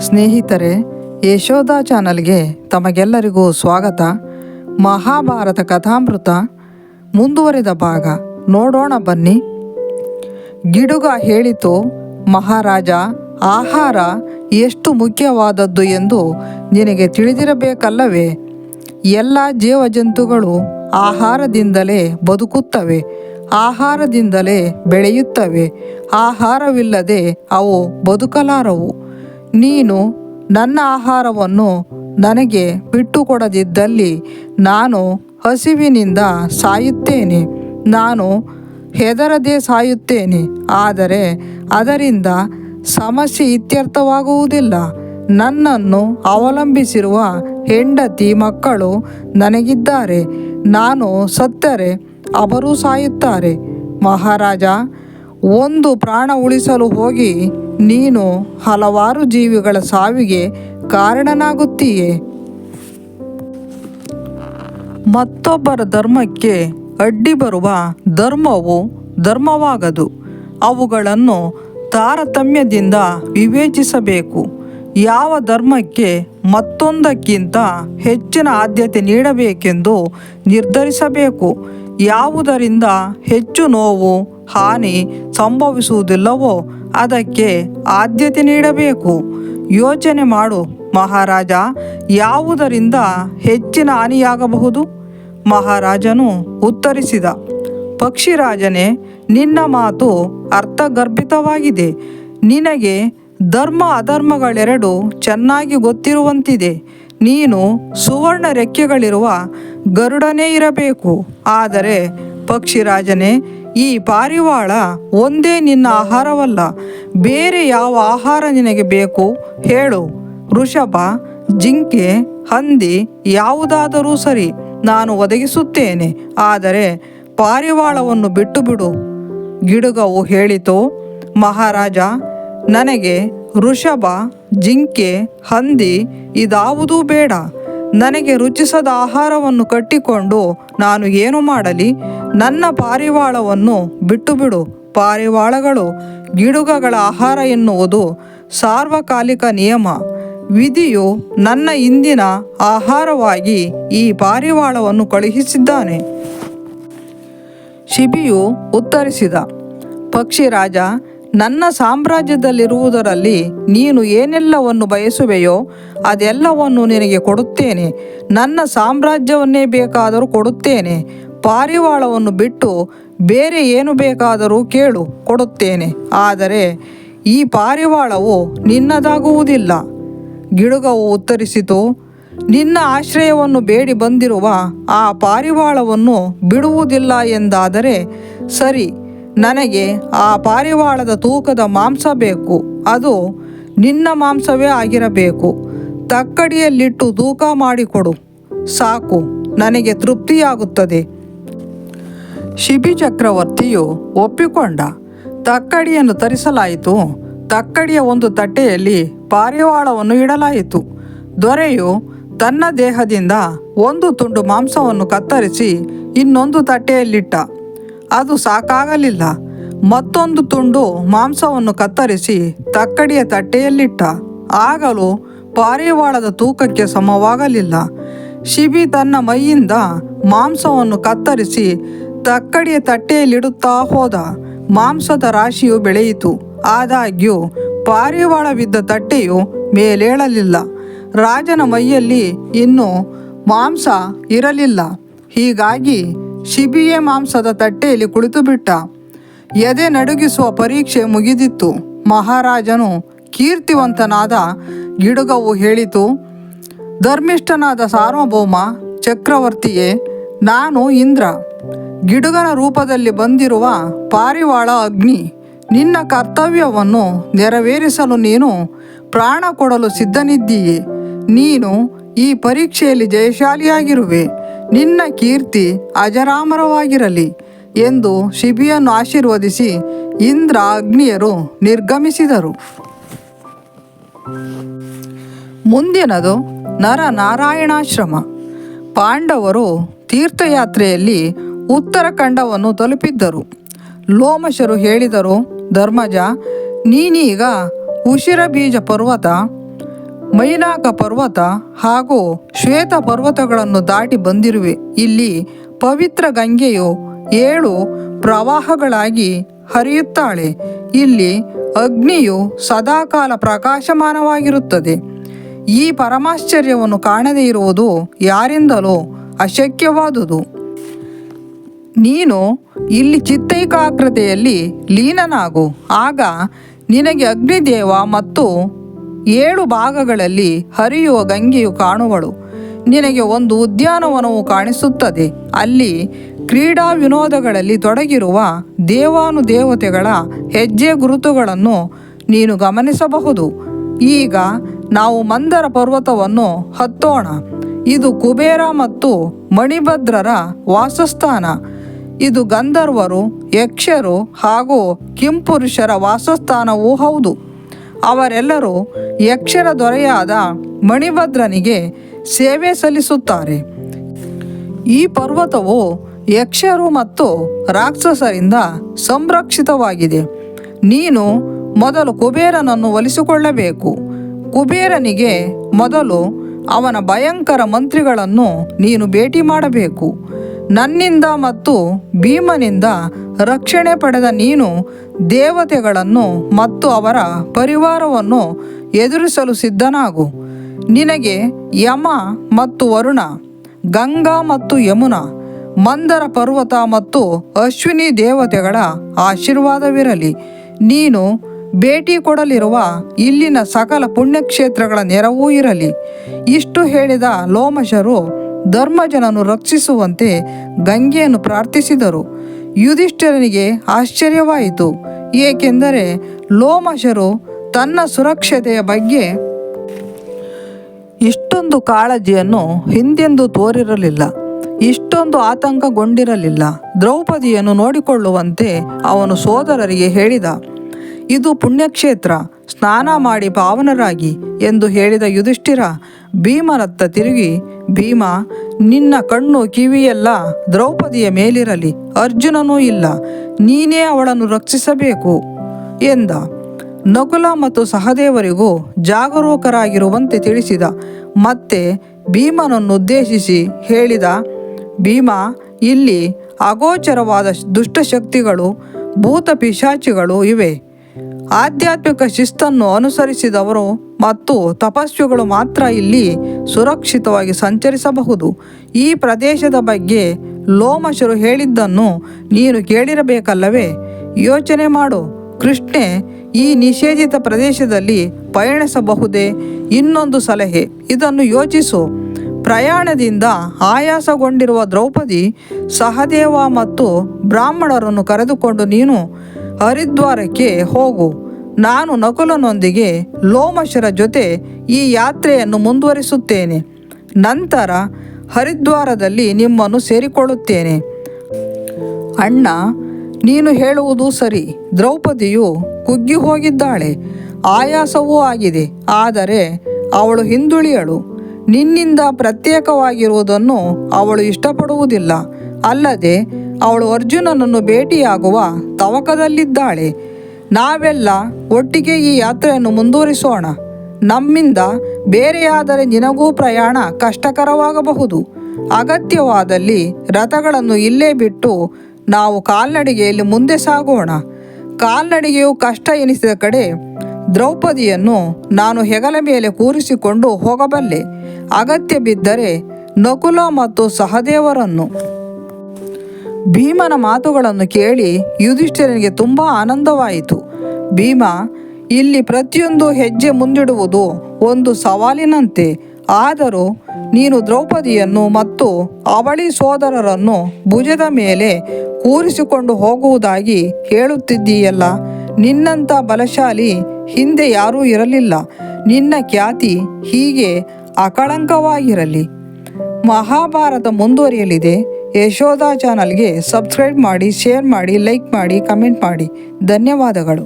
ಸ್ನೇಹಿತರೆ ಯಶೋಧ ಚಾನಲ್ಗೆ ತಮಗೆಲ್ಲರಿಗೂ ಸ್ವಾಗತ. ಮಹಾಭಾರತ ಕಥಾಮೃತ ಮುಂದುವರೆದ ಭಾಗ. ನೋಡೋಣ ಬನ್ನಿ. ಗಿಡುಗ ಹೇಳಿತು, ಮಹಾರಾಜ, ಆಹಾರ ಎಷ್ಟು ಮುಖ್ಯವಾದದ್ದು ಎಂದು ನಿನಗೆ ತಿಳಿದಿರಬೇಕಲ್ಲವೇ? ಎಲ್ಲ ಜೀವಜಂತುಗಳು ಆಹಾರದಿಂದಲೇ ಬದುಕುತ್ತವೆ, ಆಹಾರದಿಂದಲೇ ಬೆಳೆಯುತ್ತವೆ. ಆಹಾರವಿಲ್ಲದೆ ಅವು ಬದುಕಲಾರವು. ನೀನು ನನ್ನ ಆಹಾರವನ್ನು ನನಗೆ ಬಿಟ್ಟುಕೊಡದಿದ್ದಲ್ಲಿ ನಾನು ಹಸಿವಿನಿಂದ ಸಾಯುತ್ತೇನೆ. ನಾನು ಹೆದರದೆ ಸಾಯುತ್ತೇನೆ. ಆದರೆ ಅದರಿಂದ ಸಮಸ್ಯೆ ಇತ್ಯರ್ಥವಾಗುವುದಿಲ್ಲ. ನನ್ನನ್ನು ಅವಲಂಬಿಸಿರುವ ಹೆಂಡತಿ ಮಕ್ಕಳು ನನಗಿದ್ದಾರೆ. ನಾನು ಸತ್ತರೆ ಅವರೂ ಸಾಯುತ್ತಾರೆ. ಮಹಾರಾಜ ಒಂದು ಪ್ರಾಣ ಉಳಿಸಲು ಹೋಗಿ ನೀನು ಹಲವಾರು ಜೀವಿಗಳ ಸಾವಿಗೆ ಕಾರಣನಾಗುತ್ತೀಯೇ. ಮತ್ತೊಬ್ಬರ ಧರ್ಮಕ್ಕೆ ಅಡ್ಡಿ ಬರುವ ಧರ್ಮವು ಧರ್ಮವಾಗದು. ಅವುಗಳನ್ನು ತಾರತಮ್ಯದಿಂದ ವಿವೇಚಿಸಬೇಕು. ಯಾವ ಧರ್ಮಕ್ಕೆ ಮತ್ತೊಂದಕ್ಕಿಂತ ಹೆಚ್ಚಿನ ಆದ್ಯತೆ ನೀಡಬೇಕೆಂದು ನಿರ್ಧರಿಸಬೇಕು. ಯಾವುದರಿಂದ ಹೆಚ್ಚು ನೋವು ಹಾನಿ ಸಂಭವಿಸುವುದಿಲ್ಲವೋ ಅದಕ್ಕೆ ಆದ್ಯತೆ ನೀಡಬೇಕು. ಯೋಚನೆ ಮಾಡು, ಮಹಾರಾಜ, ಯಾವುದರಿಂದ ಹೆಚ್ಚಿನ ಹಾನಿಯಾಗಬಹುದು? ಮಹಾರಾಜನು ಉತ್ತರಿಸಿದ, ಪಕ್ಷಿರಾಜನೇ, ನಿನ್ನ ಮಾತು ಅರ್ಥಗರ್ಭಿತವಾಗಿದೆ. ನಿನಗೆ ಧರ್ಮ ಅಧರ್ಮಗಳೆರಡು ಚೆನ್ನಾಗಿ ಗೊತ್ತಿರುವಂತಿದೆ. ನೀನು ಸುವರ್ಣ ರೆಕ್ಕೆಗಳಿರುವ ಗರುಡನೇ ಇರಬೇಕು. ಆದರೆ ಪಕ್ಷಿರಾಜನೇ ಈ ಪಾರಿವಾಳ ಒಂದೇ ನಿನ್ನ ಆಹಾರವಲ್ಲ, ಬೇರೆ ಯಾವ ಆಹಾರ ನಿನಗೆ ಬೇಕು? ಹೇಳು. ವೃಷಭ, ಜಿಂಕೆ, ಹಂದಿ ಯಾವುದಾದರೂ ಸರಿ ನಾನು ಒದಗಿಸುತ್ತೇನೆ, ಆದರೆ ಪಾರಿವಾಳವನ್ನು ಬಿಟ್ಟು ಬಿಡು ಗಿಡುಗವು ಹೇಳಿತು, ಮಹಾರಾಜ, ನನಗೆ ವೃಷಭ, ಜಿಂಕೆ, ಹಂದಿ ಇದಾವುದೂ ಬೇಡ. ನನಗೆ ರುಚಿಸದ ಆಹಾರವನ್ನು ಕಟ್ಟಿಕೊಂಡು ನಾನು ಏನು ಮಾಡಲಿ? ನನ್ನ ಪಾರಿವಾಳವನ್ನು ಬಿಟ್ಟು ಬಿಡು ಪಾರಿವಾಳಗಳು ಗಿಡುಗಗಳ ಆಹಾರ ಎನ್ನುವುದು ಸಾರ್ವಕಾಲಿಕ ನಿಯಮ. ವಿಧಿಯು ನನ್ನ ಇಂದಿನ ಆಹಾರವಾಗಿ ಈ ಪಾರಿವಾಳವನ್ನು ಕಳುಹಿಸಿದ್ದಾನೆ. ಶಿಬಿಯು ಉತ್ತರಿಸಿದ, ಪಕ್ಷಿರಾಜ ನನ್ನ ಸಾಮ್ರಾಜ್ಯದಲ್ಲಿರುವುದರಲ್ಲಿ ನೀನು ಏನೆಲ್ಲವನ್ನು ಬಯಸುವೆಯೋ ಅದೆಲ್ಲವನ್ನು ನಿನಗೆ ಕೊಡುತ್ತೇನೆ. ನನ್ನ ಸಾಮ್ರಾಜ್ಯವನ್ನೇ ಬೇಕಾದರೂ ಕೊಡುತ್ತೇನೆ. ಪಾರಿವಾಳವನ್ನು ಬಿಟ್ಟು ಬೇರೆ ಏನು ಬೇಕಾದರೂ ಕೇಳು, ಕೊಡುತ್ತೇನೆ. ಆದರೆ ಈ ಪಾರಿವಾಳವು ನಿನ್ನದಾಗುವುದಿಲ್ಲ. ಗಿಡುಗವು ಉತ್ತರಿಸಿತು, ನಿನ್ನ ಆಶ್ರಯವನ್ನು ಬೇಡಿ ಬಂದಿರುವ ಆ ಪಾರಿವಾಳವನ್ನು ಬಿಡುವುದಿಲ್ಲ ಎಂದಾದರೆ ಸರಿ ನನಗೆ ಆ ಪಾರಿವಾಳದ ತೂಕದ ಮಾಂಸ ಬೇಕು. ಅದು ನಿನ್ನ ಮಾಂಸವೇ ಆಗಿರಬೇಕು. ತಕ್ಕಡಿಯಲ್ಲಿಟ್ಟು ತೂಕ ಮಾಡಿಕೊಡು. ಸಾಕು, ನನಗೆ ತೃಪ್ತಿಯಾಗುತ್ತದೆ. ಶಿಬಿ ಚಕ್ರವರ್ತಿಯು ಒಪ್ಪಿಕೊಂಡ. ತಕ್ಕಡಿಯನ್ನು ತರಿಸಲಾಯಿತು. ತಕ್ಕಡಿಯ ಒಂದು ತಟ್ಟೆಯಲ್ಲಿ ಪಾರಿವಾಳವನ್ನು ಇಡಲಾಯಿತು. ದೊರೆಯು ತನ್ನ ದೇಹದಿಂದ ಒಂದು ತುಂಡು ಮಾಂಸವನ್ನು ಕತ್ತರಿಸಿ ಇನ್ನೊಂದು ತಟ್ಟೆಯಲ್ಲಿಟ್ಟ. ಅದು ಸಾಕಾಗಲಿಲ್ಲ. ಮತ್ತೊಂದು ತುಂಡು ಮಾಂಸವನ್ನು ಕತ್ತರಿಸಿ ತಕ್ಕಡಿಯ ತಟ್ಟೆಯಲ್ಲಿಟ್ಟ. ಆಗಲೂ ಪಾರಿವಾಳದ ತೂಕಕ್ಕೆ ಸಮವಾಗಲಿಲ್ಲ. ಶಿಬಿ ತನ್ನ ಮೈಯಿಂದ ಮಾಂಸವನ್ನು ಕತ್ತರಿಸಿ ತಕ್ಕಡಿಯ ತಟ್ಟೆಯಲ್ಲಿಡುತ್ತಾ ಹೋದ. ಮಾಂಸದ ರಾಶಿಯು ಬೆಳೆಯಿತು. ಆದಾಗ್ಯೂ ಪಾರಿವಾಳವಿದ್ದ ತಟ್ಟೆಯು ಮೇಲೇಳಲಿಲ್ಲ. ರಾಜನ ಮೈಯಲ್ಲಿ ಇನ್ನೂ ಮಾಂಸ ಇರಲಿಲ್ಲ. ಹೀಗಾಗಿ ಶಿಬಿಯೇ ಮಾಂಸದ ತಟ್ಟೆಯಲ್ಲಿ ಕುಳಿತು ಬಿಟ್ಟ ಎದೆ ನಡುಗಿಸುವ ಪರೀಕ್ಷೆ ಮುಗಿದಿತ್ತು. ಮಹಾರಾಜನು ಕೀರ್ತಿವಂತನಾದ ಗಿಡುಗವು ಹೇಳಿತು, ಧರ್ಮಿಷ್ಠನಾದ ಸಾರ್ವಭೌಮ, ಚಕ್ರವರ್ತಿಯೇ, ನಾನು ಇಂದ್ರ. ಗಿಡುಗನ ರೂಪದಲ್ಲಿ ಬಂದಿರುವ ಪಾರಿವಾಳ ಅಗ್ನಿ, ನಿನ್ನ ಕರ್ತವ್ಯವನ್ನು ನೆರವೇರಿಸಲು ನೀನು ಪ್ರಾಣ ಕೊಡಲು ಸಿದ್ಧನಿದ್ದೀಯೆ. ನೀನು ಈ ಪರೀಕ್ಷೆಯಲ್ಲಿ ಜಯಶಾಲಿಯಾಗಿರುವೆ. ನಿನ್ನ ಕೀರ್ತಿ ಅಜರಾಮರವಾಗಿರಲಿ ಎಂದು ಶಿಬಿಯನ್ನು ಆಶೀರ್ವದಿಸಿ ಇಂದ್ರ ಅಗ್ನಿಯರು ನಿರ್ಗಮಿಸಿದರು. ಮುಂದಿನದು ನರನಾರಾಯಣಾಶ್ರಮ. ಪಾಂಡವರು ತೀರ್ಥಯಾತ್ರೆಯಲ್ಲಿ ಉತ್ತರಖಂಡವನ್ನು ತಲುಪಿದ್ದರು. ಲೋಮಶರು ಹೇಳಿದರು, ಧರ್ಮಜ, ನೀನೀಗ ಉಶಿರ ಬೀಜ ಪರ್ವತ ಮೈನಾಕ ಪರ್ವತ ಹಾಗೂ ಶ್ವೇತ ಪರ್ವತಗಳನ್ನು ದಾಟಿ ಬಂದಿರುವೆ. ಇಲ್ಲಿ ಪವಿತ್ರ ಗಂಗೆಯು ಏಳು ಪ್ರವಾಹಗಳಾಗಿ ಹರಿಯುತ್ತಾಳೆ. ಇಲ್ಲಿ ಅಗ್ನಿಯು ಸದಾಕಾಲ ಪ್ರಕಾಶಮಾನವಾಗಿರುತ್ತದೆ. ಈ ಪರಮಾಶ್ಚರ್ಯವನ್ನು ಕಾಣದೇ ಇರುವುದು ಯಾರಿಂದಲೂ ಅಶಕ್ಯವಾದುದು. ನೀನು ಇಲ್ಲಿ ಚಿತ್ತೈಕಾಗ್ರತೆಯಲ್ಲಿ ಲೀನನಾಗು. ಆಗ ನಿನಗೆ ಅಗ್ನಿದೇವ ಮತ್ತು ಏಳು ಭಾಗಗಳಲ್ಲಿ ಹರಿಯುವ ಗಂಗೆಯು ಕಾಣುವಳು. ನಿನಗೆ ಒಂದು ಉದ್ಯಾನವನವು ಕಾಣಿಸುತ್ತದೆ. ಅಲ್ಲಿ ಕ್ರೀಡಾ ವಿನೋದಗಳಲ್ಲಿ ತೊಡಗಿರುವ ದೇವಾನುದೇವತೆಗಳ ಹೆಜ್ಜೆ ಗುರುತುಗಳನ್ನು ನೀನು ಗಮನಿಸಬಹುದು. ಈಗ ನಾವು ಮಂದರ ಪರ್ವತವನ್ನು ಹತ್ತೋಣ. ಇದು ಕುಬೇರ ಮತ್ತು ಮಣಿಭದ್ರರ ವಾಸಸ್ಥಾನ. ಇದು ಗಂಧರ್ವರು, ಯಕ್ಷರು ಹಾಗೂ ಕಿಂಪುರುಷರ ವಾಸಸ್ಥಾನವೂ ಹೌದು. ಅವರೆಲ್ಲರೂ ಯಕ್ಷರ ದೊರೆಯಾದ ಮಣಿಭದ್ರನಿಗೆ ಸೇವೆ ಸಲ್ಲಿಸುತ್ತಾರೆ. ಈ ಪರ್ವತವು ಯಕ್ಷರು ಮತ್ತು ರಾಕ್ಷಸರಿಂದ ಸಂರಕ್ಷಿತವಾಗಿದೆ. ನೀನು ಮೊದಲು ಕುಬೇರನನ್ನು ಒಲಿಸಿಕೊಳ್ಳಬೇಕು. ಕುಬೇರನಿಗೆ ಮೊದಲು ಅವನ ಭಯಂಕರ ಮಂತ್ರಿಗಳನ್ನು ನೀನು ಭೇಟಿ ಮಾಡಬೇಕು. ನನ್ನಿಂದ ಮತ್ತು ಭೀಮನಿಂದ ರಕ್ಷಣೆ ಪಡೆದ ನೀನು ದೇವತೆಗಳನ್ನು ಮತ್ತು ಅವರ ಪರಿವಾರವನ್ನು ಎದುರಿಸಲು ಸಿದ್ಧನಾಗು. ನಿನಗೆ ಯಮ ಮತ್ತು ವರುಣ, ಗಂಗಾ ಮತ್ತು ಯಮುನಾ, ಮಂದರ ಪರ್ವತ ಮತ್ತು ಅಶ್ವಿನಿ ದೇವತೆಗಳ ಆಶೀರ್ವಾದವಿರಲಿ. ನೀನು ಭೇಟಿ ಕೊಡಲಿರುವ ಇಲ್ಲಿನ ಸಕಲ ಪುಣ್ಯಕ್ಷೇತ್ರಗಳ ನೆರವೂ ಇರಲಿ. ಇಷ್ಟು ಹೇಳಿದ ಲೋಮಶರು ಧರ್ಮಜನನ್ನು ರಕ್ಷಿಸುವಂತೆ ಗಂಗೆಯನ್ನು ಪ್ರಾರ್ಥಿಸಿದರು. ಯುಧಿಷ್ಠಿರನಿಗೆ ಆಶ್ಚರ್ಯವಾಯಿತು. ಏಕೆಂದರೆ ಲೋಮಶರು ತನ್ನ ಸುರಕ್ಷತೆಯ ಬಗ್ಗೆ ಇಷ್ಟೊಂದು ಕಾಳಜಿಯನ್ನು ಹಿಂದೆಂದೂ ತೋರಿರಲಿಲ್ಲ. ಇಷ್ಟೊಂದು ಆತಂಕಗೊಂಡಿರಲಿಲ್ಲ. ದ್ರೌಪದಿಯನ್ನು ನೋಡಿಕೊಳ್ಳುವಂತೆ ಅವನು ಸೋದರರಿಗೆ ಹೇಳಿದ, ಇದು ಪುಣ್ಯಕ್ಷೇತ್ರ, ಸ್ನಾನ ಮಾಡಿ ಪಾವನರಾಗಿ ಎಂದು ಹೇಳಿದ ಯುಧಿಷ್ಠಿರ, ಭೀಮರತ್ತ ತಿರುಗಿ, ಭೀಮ, ನಿನ್ನ ಕಣ್ಣು ಕಿವಿಯೆಲ್ಲ ದ್ರೌಪದಿಯ ಮೇಲಿರಲಿ, ಅರ್ಜುನನೂ ಇಲ್ಲ, ನೀನೇ ಅವಳನ್ನು ರಕ್ಷಿಸಬೇಕು ಎಂದ. ನಕುಲ ಮತ್ತು ಸಹದೇವರಿಗೂ ಜಾಗರೂಕರಾಗಿರುವಂತೆ ತಿಳಿಸಿದ. ಮತ್ತೆ ಭೀಮನನ್ನು ಉದ್ದೇಶಿಸಿ ಹೇಳಿದ, ಭೀಮ, ಇಲ್ಲಿ ಅಗೋಚರವಾದ ದುಷ್ಟಶಕ್ತಿಗಳು ಭೂತ ಪಿಶಾಚಿಗಳು ಇವೆ. ಆಧ್ಯಾತ್ಮಿಕ ಶಿಸ್ತನ್ನು ಅನುಸರಿಸಿದವರು ಮತ್ತು ತಪಸ್ವಿಗಳು ಮಾತ್ರ ಇಲ್ಲಿ ಸುರಕ್ಷಿತವಾಗಿ ಸಂಚರಿಸಬಹುದು. ಈ ಪ್ರದೇಶದ ಬಗ್ಗೆ ಲೋಮಶರು ಹೇಳಿದ್ದನ್ನು ನೀನು ಕೇಳಿರಬೇಕಲ್ಲವೇ? ಯೋಚನೆ ಮಾಡು. ಕೃಷ್ಣೆ ಈ ನಿಷೇಧಿತ ಪ್ರದೇಶದಲ್ಲಿ ಪಯಣಿಸಬಹುದೇ? ಇನ್ನೊಂದು ಸಲಹೆ, ಇದನ್ನು ಯೋಚಿಸು. ಪ್ರಯಾಣದಿಂದ ಆಯಾಸಗೊಂಡಿರುವ ದ್ರೌಪದಿ ಸಹದೇವ ಮತ್ತು ಬ್ರಾಹ್ಮಣರನ್ನು ಕರೆದುಕೊಂಡು ನೀನು ಹರಿದ್ವಾರಕ್ಕೆ ಹೋಗು. ನಾನು ನಕುಲನೊಂದಿಗೆ ಲೋಮಶರ ಜೊತೆ ಈ ಯಾತ್ರೆಯನ್ನು ಮುಂದುವರಿಸುತ್ತೇನೆ. ನಂತರ ಹರಿದ್ವಾರದಲ್ಲಿ ನಿಮ್ಮನ್ನು ಸೇರಿಕೊಳ್ಳುತ್ತೇನೆ. ಅಣ್ಣ ನೀನು ಹೇಳುವುದು ಸರಿ. ದ್ರೌಪದಿಯು ಕುಗ್ಗಿ ಹೋಗಿದ್ದಾಳೆ ಆಯಾಸವೂ ಆಗಿದೆ. ಆದರೆ ಅವಳು ಹಿಂದುಳಿಯಳು. ನಿನ್ನಿಂದ ಪ್ರತ್ಯೇಕವಾಗಿರುವುದನ್ನು ಅವಳು ಇಷ್ಟಪಡುವುದಿಲ್ಲ. ಅಲ್ಲದೆ ಅವಳು ಅರ್ಜುನನನ್ನು ಭೇಟಿಯಾಗುವ ತವಕದಲ್ಲಿದ್ದಾಳೆ. ನಾವೆಲ್ಲ ಒಟ್ಟಿಗೆ ಈ ಯಾತ್ರೆಯನ್ನು ಮುಂದುವರಿಸೋಣ. ನಮ್ಮಿಂದ ಬೇರೆಯಾದರೆ ನಿನಗೂ ಪ್ರಯಾಣ ಕಷ್ಟಕರವಾಗಬಹುದು. ಅಗತ್ಯವಾದಲ್ಲಿ ರಥಗಳನ್ನು ಇಲ್ಲೇ ಬಿಟ್ಟು ನಾವು ಕಾಲ್ನಡಿಗೆಯಲ್ಲಿ ಮುಂದೆ ಸಾಗೋಣ. ಕಾಲ್ನಡಿಗೆಯು ಕಷ್ಟ ಎನಿಸಿದ ಕಡೆ ದ್ರೌಪದಿಯನ್ನು ನಾನು ಹೆಗಲ ಮೇಲೆ ಕೂರಿಸಿಕೊಂಡು ಹೋಗಬಲ್ಲೆ. ಅಗತ್ಯ ಬಿದ್ದರೆ ನಕುಲ ಮತ್ತು ಸಹದೇವರನ್ನು. ಭೀಮನ ಮಾತುಗಳನ್ನು ಕೇಳಿ ಯುಧಿಷ್ಠಿರನಿಗೆ ತುಂಬ ಆನಂದವಾಯಿತು. ಭೀಮ, ಇಲ್ಲಿ ಪ್ರತಿಯೊಂದು ಹೆಜ್ಜೆ ಮುಂದಿಡುವುದು ಒಂದು ಸವಾಲಿನಂತೆ. ಆದರೂ ನೀನು ದ್ರೌಪದಿಯನ್ನು ಮತ್ತು ಅವಳಿ ಸೋದರರನ್ನು ಭುಜದ ಮೇಲೆ ಕೂರಿಸಿಕೊಂಡು ಹೋಗುವುದಾಗಿ ಹೇಳುತ್ತಿದ್ದೀಯಲ್ಲ. ನಿನ್ನಂಥ ಬಲಶಾಲಿ ಹಿಂದೆ ಯಾರೂ ಇರಲಿಲ್ಲ. ನಿನ್ನ ಖ್ಯಾತಿ ಹೀಗೆ ಅಕಳಂಕವಾಗಿರಲಿ. ಮಹಾಭಾರತ ಮುಂದುವರಿಯಲಿದೆ. ಯಶೋಧ ಚಾನಲ್ಗೆ ಸಬ್ಸ್ಕ್ರೈಬ್ ಮಾಡಿ, ಶೇರ್ ಮಾಡಿ, ಲೈಕ್ ಮಾಡಿ, ಕಮೆಂಟ್ ಮಾಡಿ. ಧನ್ಯವಾದಗಳು.